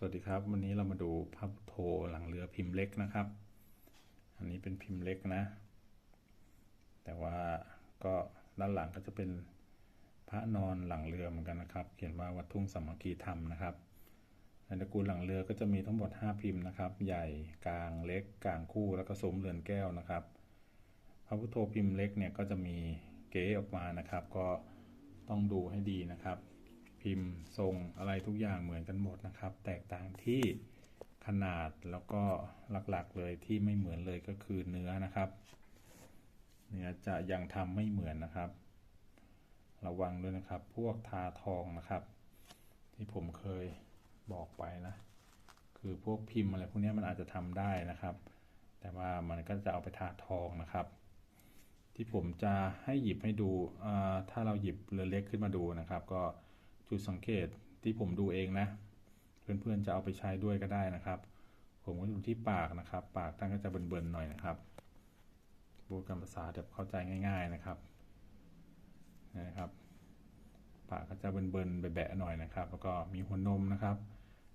สวัสดีครับ วันนี้เรามาดูพระพุทธหลังเรือพิมพ์เล็กนะครับ อันนี้เป็นพิมพ์เล็กนะ แต่ว่าก็ด้านหลังก็จะเป็นพระนอนหลังเรือเหมือนกันนะครับ เขียนว่าวัดทุ่งสามัคคีธรรมนะครับในตระกูลหลังเรือก็จะมีทั้งหมด 5 พิมพ์นะครับ ใหญ่กลางเล็กกลางคู่แล้วก็สมเรือนแก้วนะครับ พระพุทโธพิมพ์เล็กเนี่ยก็จะมีเก๋ออกมานะครับ ก็ต้องดูให้ดีนะครับ พิมพ์ทรงอะไรทุกอย่างเหมือนกันหมดนะครับ แตกต่างที่ขนาดแล้วก็หลักๆเลยที่ไม่เหมือนเลยก็คือเนื้อนะครับเนื้อจะยังทำไม่เหมือนนะครับ ระวังด้วยนะครับ พวกทาทองนะครับ ที่ผมเคยบอกไปนะ คือพวกพิมพ์อะไรพวกนี้มันอาจจะทำได้นะครับ แต่ว่ามันก็จะเอาไปทาทองนะครับ ที่ผมจะให้หยิบให้ดูถ้าเราหยิบเรือเล็กขึ้นมาดูนะครับ ก็ จุดสังเกตที่ผมดูเองนะ เพื่อนๆจะเอาไปใช้ด้วยก็ได้นะครับ ผมก็ดูที่ปากนะครับ ปากท่านก็จะเบิ่นๆหน่อยนะครับพูดกันภาษาแบบเข้าใจง่าย ๆนะครับนะครับปากก็จะเบิ่นๆแบะๆหน่อยนะครับ แล้วก็มีหัวนมนะครับ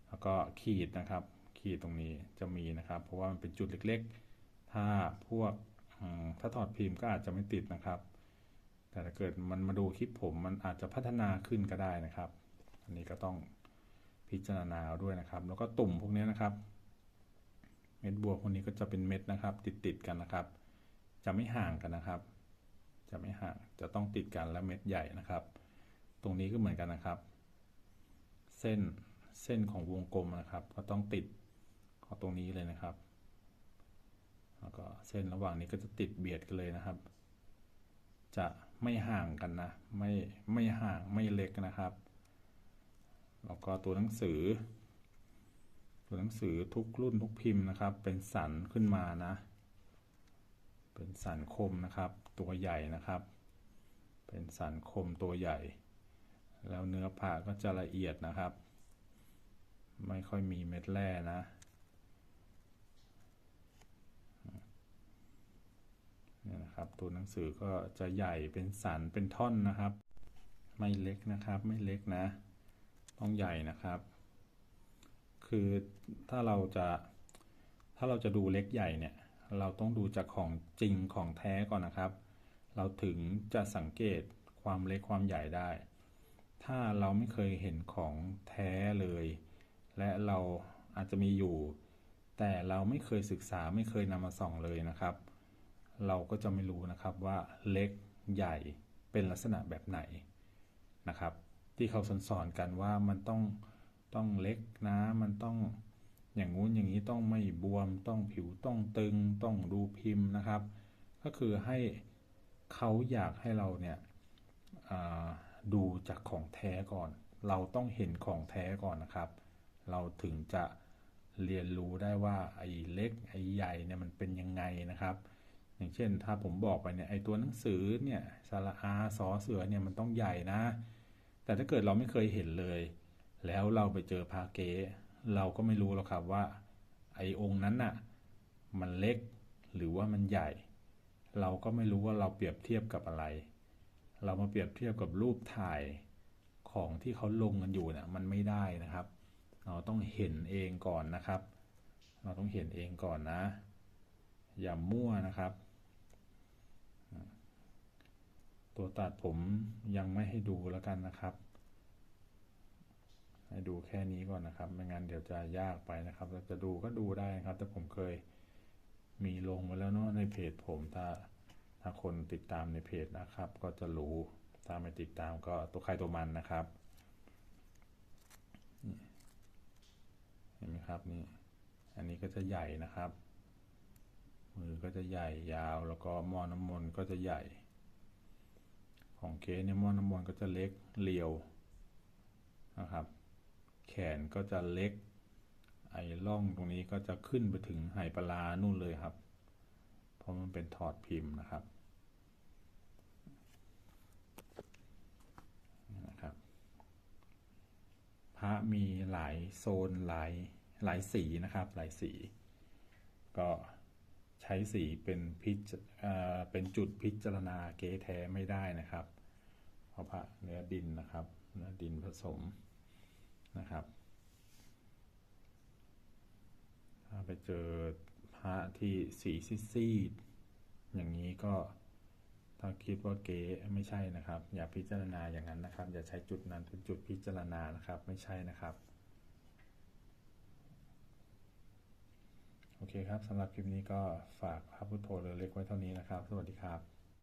แล้วก็ขีดนะครับ ขีดตรงนี้จะมีนะครับ เพราะว่ามันเป็นจุดเล็กๆ ถ้าพวกถ้าถอดพิมพ์ก็อาจจะไม่ติดนะครับ แต่ถ้าเกิดมันมาดูคลิปผมมันอาจจะพัฒนาขึ้นก็ได้นะครับ อันนี้ก็ต้องพิจารณาด้วยนะครับ แล้วก็ตุ่มพวกนี้นะครับ เม็ดบัวพวกนี้ก็จะเป็นเม็ดนะครับ ติดติดกันนะครับ จะไม่ห่างกันนะครับ จะไม่ห่างจะต้องติดกันและเม็ดใหญ่นะครับ ตรงนี้ก็เหมือนกันนะครับ เส้นเส้นของวงกลมนะครับ ก็ต้องติดขอตรงนี้เลยนะครับ แล้วก็เส้นระหว่างนี้ก็จะติดเบียดกันเลยนะครับ จะ ไม่ห่างกันนะ ไม่ไม่ห่างไม่เล็กนะครับ แล้วก็ตัวหนังสือ ตัวหนังสือทุกรุ่นทุกพิมพ์นะครับ เป็นสันขึ้นมานะ เป็นสันคมนะครับ ตัวใหญ่นะครับ เป็นสันคมตัวใหญ่ แล้วเนื้อผ้าก็จะละเอียดนะครับ ไม่ค่อยมีเม็ดแร่นะเนี่ย นะครับ ตัวหนังสือก็จะใหญ่เป็นสันเป็นท่อนนะครับ ไม่เล็กนะครับ ไม่เล็กนะ ต้องใหญ่นะครับ คือถ้าเราจะถ้าเราจะดูเล็กใหญ่เนี่ย เราต้องดูจากของจริงของแท้ก่อนนะครับ เราถึงจะสังเกตความเล็กความใหญ่ได้ ถ้าเราไม่เคยเห็นของแท้เลย และเราอาจจะมีอยู่ แต่เราไม่เคยศึกษาไม่เคยนำมาส่องเลยนะครับ เราก็จะไม่รู้นะครับว่าเล็กใหญ่เป็นลักษณะแบบไหนนะครับ ที่เขาสอนกันว่ามันต้องต้องเล็กนะ มันต้องอย่างงู้นอย่างนี้ต้องไม่บวม ต้องผิวต้องตึง ต้องดูพิมพ์นะครับ ก็คือให้เขาอยากให้เราเนี่ยดูจากของแท้ก่อน เราต้องเห็นของแท้ก่อนนะครับ เราถึงจะเรียนรู้ได้ว่าไอ้เล็กไอ้ใหญ่เนี่ยมันเป็นยังไงนะครับ อย่างเช่นถ้าผมบอกไปเนี่ยไอตัวหนังสือเนี่ยสระอาสอเสือเนี่ยมันต้องใหญ่นะ แต่ถ้าเกิดเราไม่เคยเห็นเลย แล้วเราไปเจอพาเกเราก็ไม่รู้หรอกครับว่า ไอองค์นั้นน่ะมันเล็กหรือว่ามันใหญ่ เราก็ไม่รู้ว่าเราเปรียบเทียบกับอะไร เรามาเปรียบเทียบกับรูปถ่ายของที่เขาลงกันอยู่เนี่ยมันไม่ได้นะครับ เราต้องเห็นเองก่อนนะครับ เราต้องเห็นเองก่อนนะ อย่ามั่วนะครับ ตัดผมยังไม่ให้ดูแล้วกันนะครับ ให้ดูแค่นี้ก่อนนะครับ ไม่งั้นเดี๋ยวจะยากไปนะครับเราจะดูก็ดูได้ครับ แต่ผมเคยมีลงมาแล้วเนาะในเพจผมถ้าถ้าคนติดตามในเพจนะครับ ก็จะรู้ถ้าไม่ติดตามก็ตัวใครตัวมันนะครับเห็นไหมครับนี่ อันนี้ก็จะใหญ่นะครับ มือก็จะใหญ่ยาวแล้วก็มอน้ำมนต์ก็จะใหญ่ ของเคเนี่ยมอน้ำมนก็จะเล็กเรียวนะครับ แขนก็จะเล็ก ไอ้ล่องตรงนี้ก็จะขึ้นไปถึงไหปลานู่นเลยครับ เพราะมันเป็นถอดพิมพ์นะครับนะครับพระมีหลายโซนหลายหลายสีนะครับ หลายสี ก็ ใช้สีเป็นพิจเป็นจุดพิจารณาเกแท้ไม่ได้นะครับเพราะพระเนื้อดินนะครับเนื้อดินผสมนะครับ ถ้าไปเจอพระที่สีซีดๆอย่างนี้ก็ถ้าคิดว่าเก๋ไม่ใช่นะครับ อย่าพิจารณาอย่างนั้นนะครับ อย่าใช้จุดนั้นเป็นจุดพิจารณานะครับไม่ใช่นะครับ โอเคครับสำหรับคลิปนี้ก็ฝากพระพุทโธเรือเล็กไว้เท่านี้นะครับ สวัสดีครับ